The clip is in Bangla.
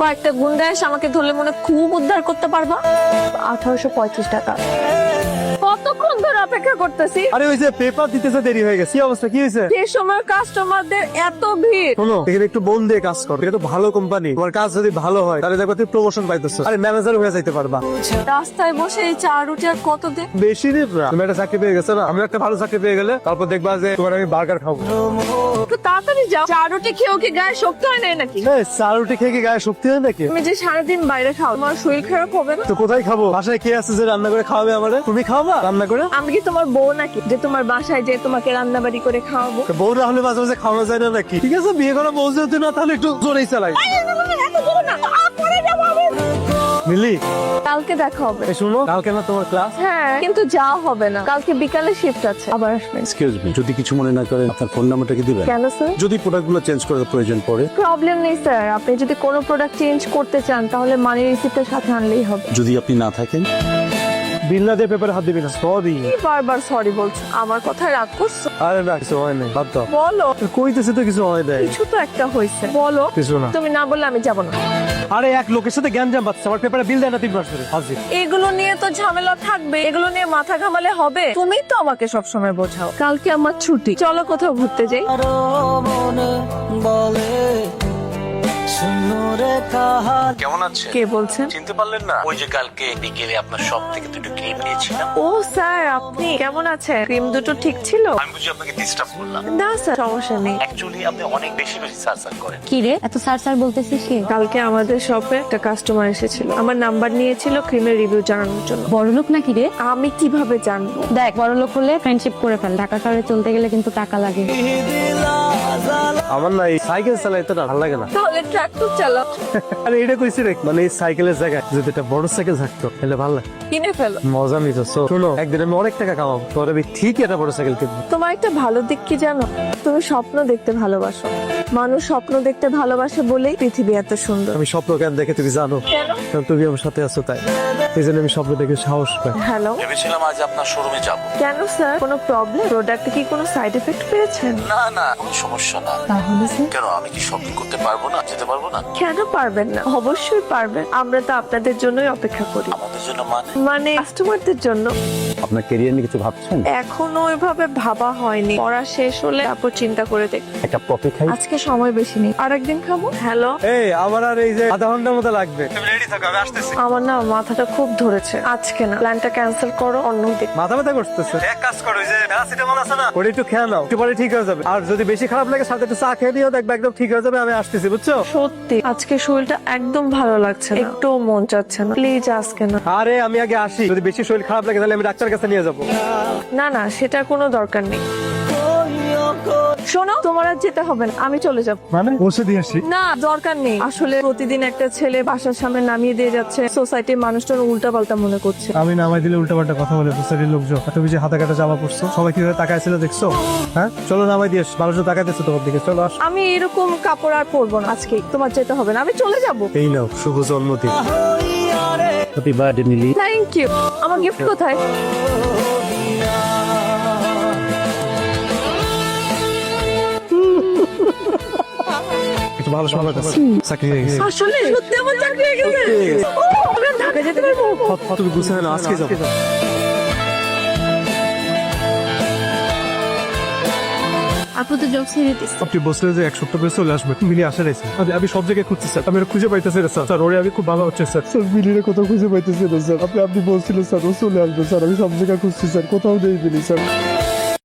কয়েকটা গুন্ডা এসে আমাকে ধরলে মনে খুব উদ্ধার করতে পারবা। আঠারোশো পঁয়ত্রিশ টাকা। কতক্ষণ ধরে অপেক্ষা করতেছি? আরে ওই যে পেপার দিতেছে দেরি হয়ে গেছে কি অবস্থা কি হয়েছে? যে সময় কাস্টমারদের এত ভিড়। শোনো এখানে একটু মন দিয়ে কাজ করো এটা তো ভালো কোম্পানি তোমার কাজ যদি ভালো হয় তাহলে দেখো তুমি প্রমোশন পাইতেছো। আরে ম্যানেজার হয়ে যাইতে পারবা। রাস্তায় বসে এই চা রুটি আর কত দে বেশি দিন না তুমি একটা চাকরি পেয়ে গেছো না? আমি একটা ভালো চাকরি পেয়ে গেলে তারপর দেখবা যে তোমার আমি বার্গার খাব। তাড়াতাড়ি যাও। চা রুটি খেয়েও কি গায়ে শক্তি হয় নাই নাকি? এই, চা রুটি খেয়ে কি গায়ে শক্তি হয় নাকি? তুমি যে সারাদিন বাইরে খাও তোমার শরীর খারাপ হবে না? তো কোথায় খাব? বাসায় কে আছে যে রান্না করে খাওয়াবে আমারে? তুমি খাওয়াবা রান্না করে? আমি কি তোমার বউ নাকি যে তোমার বাসায় যে তোমাকে রান্না বাড়ি করে খাওয়াবো? বউ না হলে মাঝে মাঝে খাওয়ানো যায় না নাকি? ঠিক আছে বিয়ে করা বউ যেহেতু না তাহলে একটু জোরেই চালাই। মিলি কালকে দেখা হবে। শুনো কালকে না তোমার ক্লাস হ্যাঁ কিন্তু যাওয়া হবে না। কালকে বিকালে শিফট আছে। আবার আসবেন এক্সকিউজ মি যদি কিছু মনে না করেন আপনার ফোন নাম্বারটা কি দিবেন? কেন স্যার যদি প্রোডাক্টগুলো চেঞ্জ করার প্রয়োজন পড়ে? প্রবলেম নেই স্যার আপনি যদি কোনো প্রোডাক্ট চেঞ্জ করতে চান তাহলে মানি রিসিপ্টের সাথে আনলেই হবে। যদি আপনি না থাকেন? বিল না দিয়ে পেপারে হাত দিবি না সরি বারবার সরি বলছো? আমার কথা রাগ করছ আরে না কিছু হয় নাই বাদ দাও। বলো। কইতেছে তো কিছু হয় নাই। কিছু তো একটা হয়েছে বলো। কিছু না। তুমি না বললে আমি যাব না। আরে এক লোকের সাথে জ্ঞান জাম পাচ্ছে আমার পেপারে বিল দেয় না তিন মাস ধরে। হাজির। এগুলো নিয়ে তো ঝামেলা থাকবে। এগুলো নিয়ে মাথা ঘামালে হবে। তুমি তো আমাকে সব সময় বোঝাও। কালকে আমার ছুটি। চলো কোথাও ঘুরতে যাই। আরও মনে বলে কেমন আছে কে বলছেন? চিনতে পারলেন না? ওই যে কালকে বিকেলে আপনার সব থেকে দুটো ক্রিম নিয়েছিলাম। ও স্যার আপনি কেমন আছেন? ক্রিম দুটো ঠিক ছিল? আমি বুঝি আপনাকে ডিস্টার্ব করলাম। না স্যার সমস্যা নেই। অ্যাকচুয়ালি আপনি অনেক বেশি বেশি করেন। কি রে? এত স্যার স্যার বলতেছিস কি? কালকে আমাদের শপে একটা কাস্টমার এসেছিল। আমার নাম্বার নিয়েছিল ক্রিমের রিভিউ জানানোর জন্য। বড় লোক নাকি রে? আমি কীভাবে জানব? দেখ বড় লোক হলে ফ্রেন্ডশিপ করে ফেল। ঢাকা শহরে চলতে গেলে কিন্তু টাকা লাগে। আমার না এই সাইকেল চালাইতে না ভালো লাগে না। তাহলে ট্রাক্টর চালাও। আরে এটা কইছি রে মানে এই সাইকেলের জায়গায় যদি একটা বড় সাইকেল থাকতো তাহলে ভালো লাগে। কিনে ফেলো। মজা নিত শোনো। একদিন আমি অনেক টাকা কামাবো তোর আমি ঠিক একটা বড় সাইকেল কিনবো। তোমার একটা ভালো দিক কি জানো? তুমি স্বপ্ন দেখতে ভালোবাসো। মানুষ স্বপ্ন দেখতে ভালোবাসে বলেই পৃথিবী এত সুন্দর। আমি স্বপ্ন কেন দেখে তুমি জানো? কেন? তুমি আমার সাথে আছো তাই। এই জন্য আমি স্বপ্ন দেখে সাহস পাই। হ্যালো ভেবেছিলাম আজ আপনার শোরুমে যাব। কেন স্যার কোনো প্রবলেম প্রোডাক্টে কি কোনো সাইড এফেক্ট পেয়েছেন? না না কোনো সমস্যা না। তাহলে স্যার কেন আমি কি শপিং করতে পারব না? যেতে পারব না? কেন পারবেন না? অবশ্যই পারবেন। আমরা তো আপনাদের জন্যই অপেক্ষা করি। আমাদের জন্য মানে? মানে কাস্টমারদের জন্য। আপনার ক্যারিয়ার নিয়ে কিছু ভাবছেন? এখনও ওইভাবে ভাবা হয়নি। পড়া শেষ হলে তারপর চিন্তা করে দেখ। একটা কফি খাই? আজকে সময় বেশি নেই। আর একদিন খাব? হ্যালো? এই আমার আর এই যে আধা ঘণ্টার মতো লাগবে। তুমি রেডি থাকো আমি আসতেছি। আমার না মাথাটা খুব ধরেছে। আজকে না প্ল্যানটা ক্যান্সেল করো অন্য দিন। মাথা ব্যথা করতেছে। এক কাজ করো ওই যে প্যারাসিটামল আছে না? ওটা একটু খেয়ে নাও। একটু পরে ঠিক হয়ে যাবে। আর যদি বেশি খারাপ লাগে সাথে একটু চা খেয়ে দিও দেখবে একদম ঠিক হয়ে যাবে আমি আসতেছি বুঝছ? সত্যি আজকে শরীরটা একদম ভালো লাগছে না। একটু মন চাচ্ছে না। প্লিজ আজকে না। আরে আমি আগে আসি। যদি বেশি শরীর খারাপ লাগে তাহলে আমি ডাক্তার কাছে নিয়ে যাব। না না সেটার কোনো দরকার নেই। শোনো তোমার আর যেতে হবে না আমি চলে যাব। মানে? বসে দিয়ে আসি। না দরকার নেই। আসলে প্রতিদিন একটা ছেলে বাসার সামনে নামিয়ে দিয়ে যাচ্ছে সোসাইটির মানুষজন উল্টা পাল্টা মনে করছে। আমি নামাই দিলে উল্টা পাল্টা কথা বলে সোসাইটির লোকজন। তুমি যে হাতে কাটা জামা পড়ছো সবাই কীভাবে তাকাইছিল দেখছ? হ্যাঁ? চলো নামাই দিয়ে মানুষজন তাকাইতেছে তোমার দিকে। চলো আস। আমি এরকম কাপড় আর পরবো না আজকে। তোমার যেতে হবে না আমি চলে যাব। এই নাও শুভ জন্মদিন। Happy birthday Neeli thank you আমার গিফট কোথায়? একটু ভালো সময় কাছে চাকরি হয়ে গেছে। আসলে সত্যি আমার চাকরি হয়ে গেছে। ও, আমি ঢাকা যেতে পারব? তুমি গুছিয়ে আজকে যাব। আপু তো জব ছেড়ে দিস আপনি বসলে যে এক সপ্তাহ পরে চলে আসবে মিলি আসে রয়েছে। আমি আমি সব জায়গায় খুঁজছি স্যার। আমি খুঁজে পাইতেছি না স্যার। স্যার ওরে আমি খুব ভালো হচ্ছে স্যার। স্যার মিলির কোথাও খুঁজে পাইতেছি না স্যার। আপনি আপনি বলছিলেন স্যার ও চলে আসবে স্যার। আমি সব জায়গায় খুঁজছি স্যার। কোথাও নেই মিলি স্যার।